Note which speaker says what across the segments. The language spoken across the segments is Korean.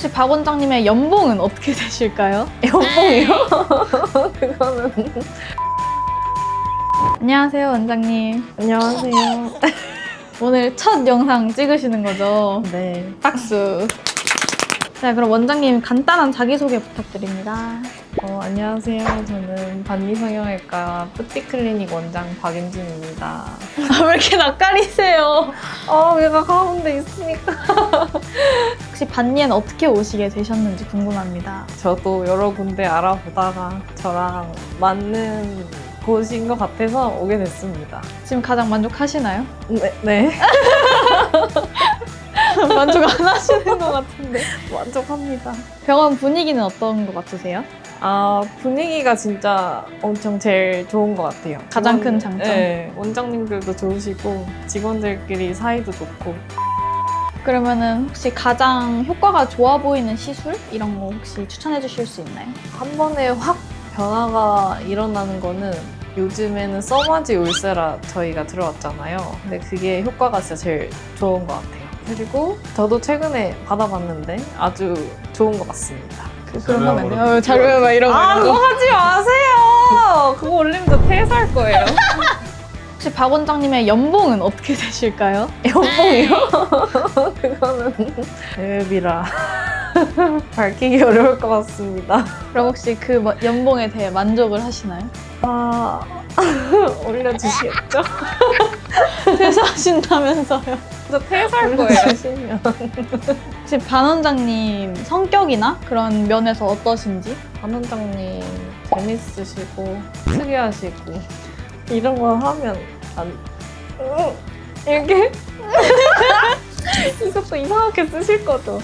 Speaker 1: 혹시 박 원장님의 연봉은 어떻게 되실까요?
Speaker 2: 연봉이요? 그거는
Speaker 1: 안녕하세요, 원장님.
Speaker 2: 안녕하세요.
Speaker 1: 오늘 첫 영상 찍으시는 거죠?
Speaker 2: 네.
Speaker 1: 박수. 자, 그럼 원장님 간단한 자기소개 부탁드립니다.
Speaker 2: 어, 안녕하세요. 저는 반미성형외과 뿌띠클리닉 원장 박윤진입니다.
Speaker 1: 아, 왜 이렇게 낯가리세요?
Speaker 2: 어, 얘가 가운데 있으니까.
Speaker 1: 혹시 반니엔 어떻게 오시게 되셨는지 궁금합니다.
Speaker 2: 저도 여러 군데 알아보다가 저랑 맞는 곳인 것 같아서 오게 됐습니다.
Speaker 1: 지금 가장 만족하시나요?
Speaker 2: 네. 네.
Speaker 1: 만족 안 하시는 것 같은데.
Speaker 2: 만족합니다.
Speaker 1: 병원 분위기는 어떤 것 같으세요?
Speaker 2: 아, 분위기가 진짜 엄청 제일 좋은 것 같아요.
Speaker 1: 가장 큰 장점?
Speaker 2: 네. 원장님들도 좋으시고, 직원들끼리 사이도 좋고.
Speaker 1: 그러면은 혹시 가장 효과가 좋아 보이는 시술 이런 거 혹시 추천해 주실 수 있나요?
Speaker 2: 한 번에 확 변화가 일어나는 거는 요즘에는 써마지 울세라 저희가 들어왔잖아요. 근데 그게 효과가 진짜 제일 좋은 것 같아요. 그리고 저도 최근에 받아봤는데 아주 좋은 것 같습니다.
Speaker 1: 그런 거면 어, 잘 배워봐 이런
Speaker 2: 아,
Speaker 1: 거.
Speaker 2: 그거 하지 마세요! 그거 올리면 저 퇴사할 거예요.
Speaker 1: 혹시 박 원장님의 연봉은 어떻게 되실까요?
Speaker 2: 연봉이요? 그거는 앱이라 밝히기 어려울 것 같습니다.
Speaker 1: 그럼 혹시 그 뭐- 연봉에 대해 만족을 하시나요?
Speaker 2: 아, 올려주시겠죠?
Speaker 1: 퇴사하신다면서요?
Speaker 2: 저 퇴사할 거예요.
Speaker 1: 올려주시면. 혹시 반 원장님 성격이나 그런 면에서 어떠신지?
Speaker 2: 반 원장님 재밌으시고 특이하시고 이런 거 하면 안 음, 이렇게 이것도 이상하게 쓰실 거죠?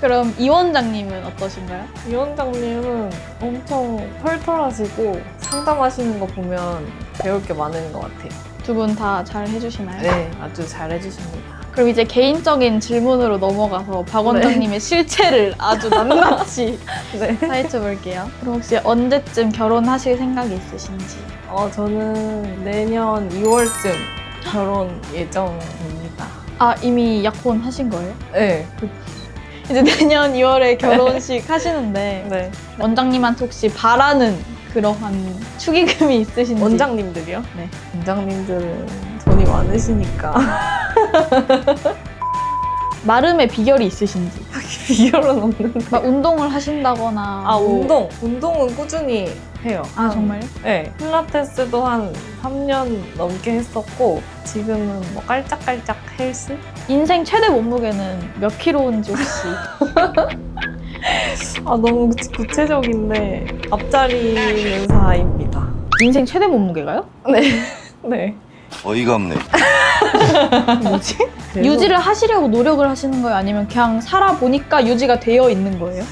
Speaker 1: 그럼 이 원장님은 어떠신가요?
Speaker 2: 이 원장님은 엄청 털털하시고 상담하시는 거 보면 배울 게 많은 것 같아요.
Speaker 1: 두 분 다 잘 해주시나요?
Speaker 2: 네, 아주 잘 해주십니다.
Speaker 1: 그럼 이제 개인적인 질문으로 넘어가서 박 원장님의 실체를 아주 낱낱이
Speaker 2: 네.
Speaker 1: 파헤쳐 볼게요. 그럼 혹시 언제쯤 결혼하실 생각이 있으신지?
Speaker 2: 어, 저는 내년 2월쯤 결혼 예정입니다.
Speaker 1: 아 이미 약혼하신 거예요?
Speaker 2: 네,
Speaker 1: 이제 내년 2월에 결혼식 하시는데
Speaker 2: 네.
Speaker 1: 원장님한테 혹시 바라는 그러한 축의금이 있으신지?
Speaker 2: 원장님들이요?
Speaker 1: 네.
Speaker 2: 원장님들은 돈이 많으시니까
Speaker 1: 마름의 비결이 있으신지?
Speaker 2: 비결은 없는데.
Speaker 1: 막 운동을 하신다거나
Speaker 2: 아
Speaker 1: 뭐-
Speaker 2: 운동, 운동은 꾸준히 해요.
Speaker 1: 아 정말요?
Speaker 2: 네, 필라테스도 한 3년 넘게 했었고 지금은 뭐 깔짝깔짝 헬스?
Speaker 1: 인생 최대 몸무게는 몇 킬로인지 혹시?
Speaker 2: 아 너무 구- 구체적인데 앞자리는 4입니다.
Speaker 1: 인생 최대 몸무게가요?
Speaker 2: 네.
Speaker 3: 어이가 없네.
Speaker 1: 뭐지? 유지를 하시려고 노력을 하시는 거예요? 아니면 그냥 살아보니까 유지가 되어 있는 거예요?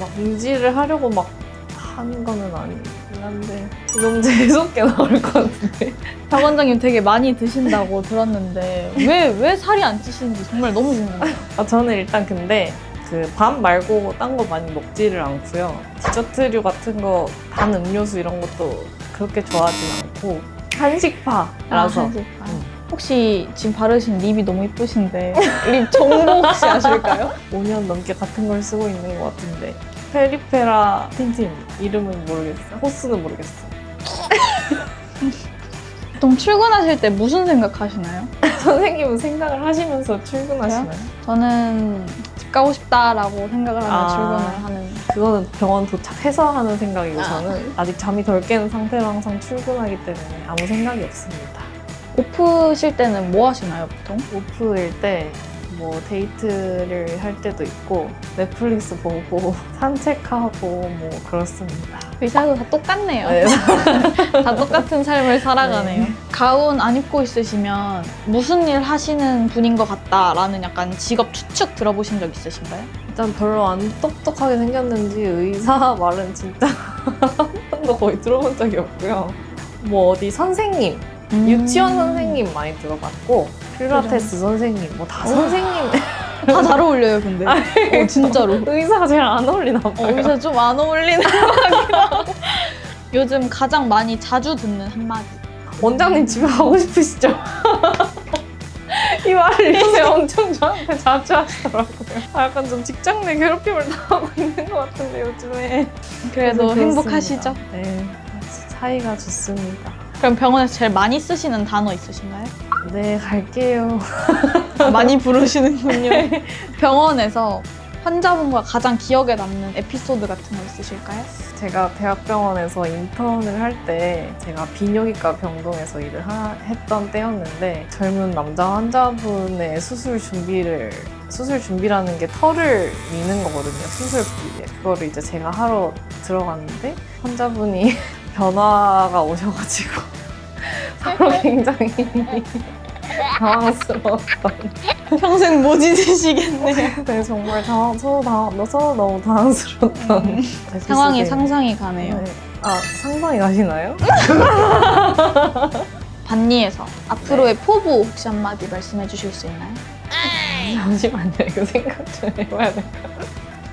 Speaker 2: 막 유지를 하려고 막 하는 거는 아니긴 한데 너무 재수없게 나올 것 같은데.
Speaker 1: 박 원장님 되게 많이 드신다고 들었는데 왜, 왜 살이 안 찌시는지 정말 너무 궁금해요.
Speaker 2: 아, 저는 일단 근데 그 밥 말고 딴 거 많이 먹지를 않고요. 디저트류 같은 거, 단 음료수 이런 것도 그렇게 좋아하진 않고 한식파라서
Speaker 1: 아, 한식파.
Speaker 2: 음.
Speaker 1: 혹시 지금 바르신 립이 너무 이쁘신데 립 정보 혹시 아실까요?
Speaker 2: 5년 넘게 같은 걸 쓰고 있는 것 같은데 페리페라 틴틴 이름은 모르겠어요. 호스는 모르겠어요.
Speaker 1: 보통 출근하실 때 무슨 생각하시나요?
Speaker 2: 선생님은 생각을 하시면서 출근하시나요?
Speaker 1: 저는 집 가고 싶다라고 생각을 하며
Speaker 2: 아.
Speaker 1: 출근을 하는
Speaker 2: 그거는 병원 도착해서 하는 생각이고
Speaker 1: 아.
Speaker 2: 저는 아직 잠이 덜 깨는 상태로 항상 출근하기 때문에 아무 생각이 없습니다.
Speaker 1: 오프실 때는 뭐 하시나요 보통?
Speaker 2: 오프일 때 뭐 데이트를 할 때도 있고 넷플릭스 보고 산책하고 뭐 그렇습니다.
Speaker 1: 의사도 다 똑같네요.
Speaker 2: 네.
Speaker 1: 다 똑같은 삶을 살아가네요.
Speaker 2: 네.
Speaker 1: 가운 안 입고 있으시면 무슨 일 하시는 분인 것 같다라는 약간 직업 추측 들어보신 적 있으신가요?
Speaker 2: 일단 별로 안 똑똑하게 생겼는지 의사 말은 진짜 한 번도 거의 들어본 적이 없고요. 뭐 어디 선생님,
Speaker 1: 음.
Speaker 2: 유치원 선생님 많이 들어봤고 필라테스 선생님, 뭐 다 선생님.
Speaker 1: 다 잘 어울려요, 근데. 어, 진짜로.
Speaker 2: 의사가 제일 안 어울리나
Speaker 1: 어,
Speaker 2: 봐요.
Speaker 1: 여기서 좀 안 어울리는 것 같기도 하고. 요즘 가장 많이 자주 듣는 한마디.
Speaker 2: 원장님 집에 가고 싶으시죠? 이 말을 요새 엄청 저한테 자주 하시더라고요. 아, 약간 좀 직장 내 괴롭힘을 당하고 있는 것 같은데 요즘에.
Speaker 1: 그래도
Speaker 2: 그래서
Speaker 1: 행복하시죠?
Speaker 2: 그렇습니다. 네, 사이가 좋습니다.
Speaker 1: 그럼 병원에서 제일 많이 쓰시는 단어 있으신가요?
Speaker 2: 네, 갈게요.
Speaker 1: 아, 많이 부르시는군요. 병원에서 환자분과 가장 기억에 남는 에피소드 같은 거 있으실까요?
Speaker 2: 제가 대학병원에서 인턴을 할 때 제가 비뇨기과 병동에서 일을 하- 했던 때였는데 젊은 남자 환자분의 수술 준비를 수술 준비라는 게 털을 미는 거거든요. 수술 부위에. 그거를 이제 제가 하러 들어갔는데 환자분이 변화가 오셔가지고 서로 굉장히 당황스러웠던
Speaker 1: 평생 못 잊으시겠네요.
Speaker 2: 네, 정말 당황, 서로, 당황, 서로 너무 당황스러웠던
Speaker 1: 상황이
Speaker 2: 에피소드예요.
Speaker 1: 상상이 가네요.
Speaker 2: 네. 아, 상상이 가시나요?
Speaker 1: 반니에서 앞으로의 포부 혹시 한마디 말씀해 주실 수 있나요?
Speaker 2: 잠시만요. 이거 생각 좀 해봐야 될까?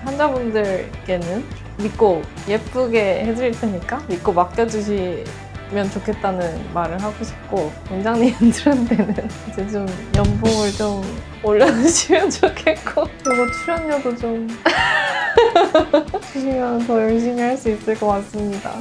Speaker 2: 환자분들께는 믿고 예쁘게 해드릴 테니까 믿고 맡겨주시면 좋겠다는 말을 하고 싶고 원장님들한테는 이제 좀 연봉을 좀 올려주시면 좋겠고 그리고 출연료도 좀 주시면 더 열심히 할 수 있을 것 같습니다.